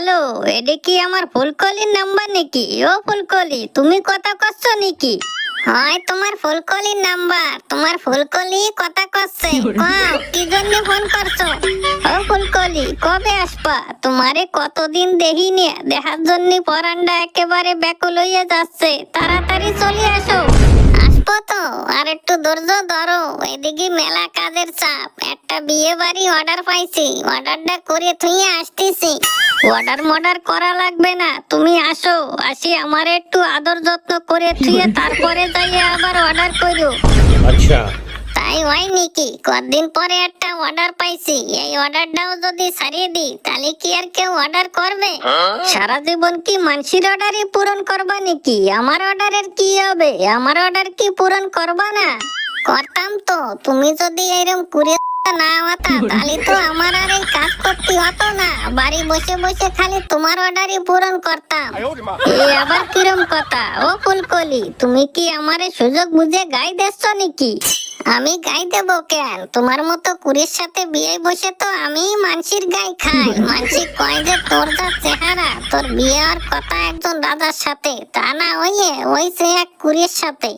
Hello এটা কি আমার ফুলকলির নাম্বার নাকি? ও ফুলকলি তুমি কথা করছ নাকি? হয় তোমার ফুলকলির নাম্বার তোমার ফুলকলি কথা করছে কও, কি জন্য ফোন করছ? ও ফুলকলি কবে আসবা? তোমারে কতদিন দেখিনি দেখার জন্য পরান্ডা একেবারে ব্যাকুল হয়ে যাচ্ছে। তাড়াতাড়ি চলে আসো। আসব তো আর একটু ধৈর্য ধরো। এদিকে মেলা কাজের চাপ একটা বিয়ে বাড়ি অর্ডার পাইছি অর্ডারটা করে থুইয়ে আসতেছি। অর্ডার মর্ডার করা লাগবে না। তুমি আসো আসি আমার একটু আদর যত্ন করে থুয়ে তারপরে যাইয়ে আবার অর্ডার করো। আচ্ছা। তাই হয় নাকি? কদিন পরে একটা অর্ডার পাইছি। এই অর্ডারটাও যদি সারিয়ে দিই তাহলে কি আর কেউ অর্ডার করবে? হ্যাঁ। সারা জীবন কি মানসির অর্ডারই পূরণ করবা নাকি? আমার অর্ডারের কি হবে? আমার অর্ডার কি পূরণ করবা না? করতাম তো। তুমি যদি এরকম করে না হতা তাহলে তো আমার আর এই কাজ করতে হতো না। বাড়ি বসে বসে খালি তোমার অর্ডারই পূরণ করতাম। এই আবার কিরম কথা? ও ফুলকলি তুমি কি আমারে সুযোগ বুঝে গাই দেখছ নাকি? আমি গাই দেবো কেন? তোমার মতো কুড়ির সাথে বিয়ে বসে তো আমি মানসির গাই খাই। মানসি কয় যে তোর যা চেহারা তোর বিয়ে আর কথা একজন দাদার সাথে তা না ওই এক কুড়ির সাথে।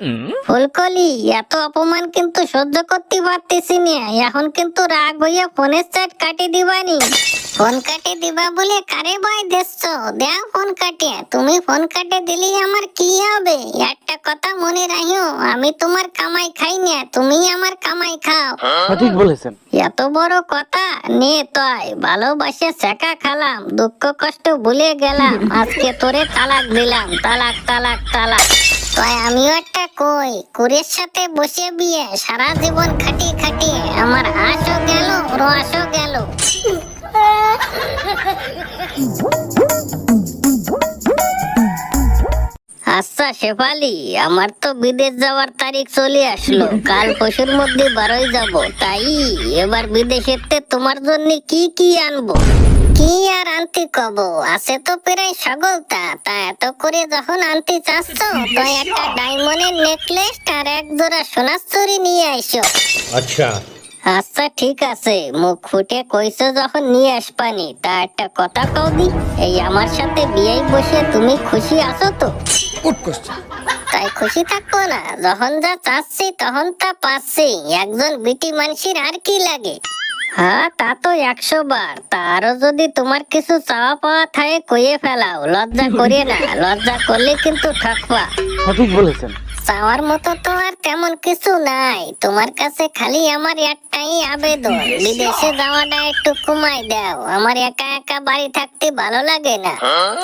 ফুলকলি এত অপমান কিন্তু সহ্য করতে পারতেছি না। এখন কিন্তু রাগ হইয়া ফোনের সেট কাটি দিবানি। ফোন কাটে দিবা বলে কারে ভয় দিচ্ছ দেও ফোন কাটে। তুমি ফোন কাটে দিলে আমার কি হবে? একটা কথা মনে রাখিও আমি তোমার কামাই খাই না তুমি আমার কামাই খাও। সঠিক বলেছেন। এত বড় কথা? নে তয় ভালোবাসে শেখা খালাম দুঃখ কষ্ট ভুলে গেলাম আজকে তোরে তালাক দিলাম তালাক তালাক তালাক। তাই আমিও একটা কই কুরের সাথে বসে বিয়ে সারা জীবন খাটিয়ে খাটিয়ে আমার হাঁসও গেল রসও গেল। আচ্ছা শেফালি, আমার তো বিদেশ যাওয়ার তারিখ চলে আসলো। কাল পশুর মধ্যে বারোই যাব। তাই এবার বিদেশেতে তোমার জন্য কি কি আনব? কি আর আনতে কব? আছে তো প্রায় সগলতা তা এত করে যখন আনতে চাচ্ছ, তো একটা ডায়মন্ডের নেকলেস আর এক জোড়া সোনার চুরি নিয়ে আইসো। আচ্ছা। আচ্ছা ঠিক আছে। মুখ ফুটে কইছো যখন নিয়ে আসবানি তা একটা কথা কওদি এই আমার সাথে বিয়ে বসে তুমি খুশি আছো তো? তাই খুশি থাকব না। যখন যা চাচ্ছি তখন তা পাচ্ছি। একজন বিটি মানুষের আর কি লাগে? হ্যাঁ তা তো একশো বার। তারও যদি তোমার কিছু চাওয়া পাওয়া থাকে কইয়ে ফেলাও। লজ্জা করিয়ে না। লজ্জা করলে কিন্তু ঠকবা। সঠিক বলেছেন। চাওয়ার মতো তো আর তেমন কিছু নাই। তোমার কাছে খালি আমার একটাই আবেদন, বিদেশে যাওয়াটা একটু কমাই দাও। আমার একা একা বাড়ি থাকতে ভালো লাগে না।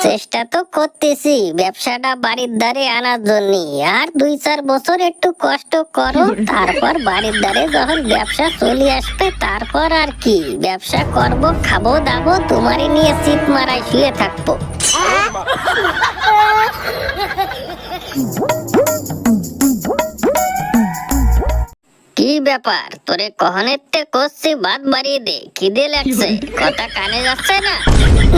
চেষ্টা তো করতেছি, ব্যবসাটা বাড়ির দ্বারে আনার জন্য। আর দুই চার বছর একটু কষ্ট করো, তারপর বাড়ির দ্বারে যখন ব্যবসা চলে আসবে, তারপর আর কি। ব্যবসা করব, খাব, দাবো, তোমারই নিয়ে সিট মারাই শুয়ে থাকব। ব্যাপার? তোরে কহনের তে করছি বাদ বাড়িয়ে দে। খিদে লাগছে। কথা কানে যাচ্ছে না?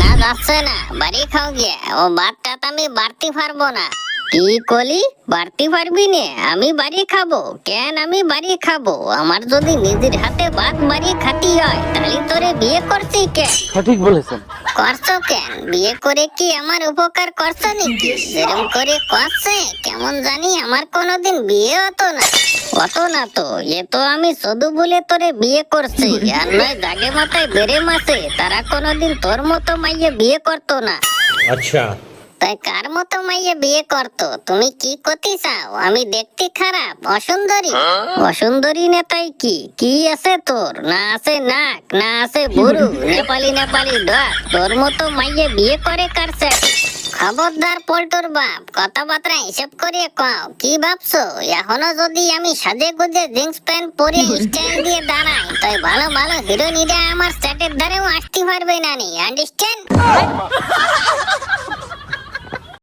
না যাচ্ছে না। বাড়ি খাও গিয়া। ও বাদটা তো আমি বাড়তে পারব না। কি কলি? বাড়তি পারবি নে আমি বাড়ি খাব। কেন আমি বাড়ি খাব? আমার যদি নিজের হাতে ভাত বাড়ি খাতি হয় তাহলে তোরে বিয়ে করছি কেন সঠিক বলেছেন। করছ কেন? বিয়ে করে কি আমার উপকার করছ নাকি? সেরকম করে করছে কেমন জানি আমার কোনোদিন বিয়ে হতো না। অত না তো এ তো আমি শুধু বলে তোরে বিয়ে করছি। আর নয় জাগে মাথায় বেড়ে মাসে তারা কোনোদিন তোর মতো মাইয়ে বিয়ে করতো না। আচ্ছা। তাই কার মতো মাইয়ে বিয়ে করতো? তুমি কি করতে চাও? আমি দেখতে খারাপ অসুন্দরী। অসুন্দরী নেতাই কি? কি আছে তোর? না আছে নাক না আছে বুড়ু নেপালি নেপালি ডাক তোর মতো মাইয়ে বিয়ে করে কারছে খবরদার পল্টুর বাপ কথাবার্তা হিসেব করে কও কি ভাবছ? এখনও যদি আমি সাজে গুজে জিন্স প্যান্ট পরে স্ট্যান্ড দিয়ে দাঁড়াই তাই ভালো ভালো হিরোইনিরা আমার সেটের ধারেও আসতে পারবে না নি আন্ডারস্ট্যান্ড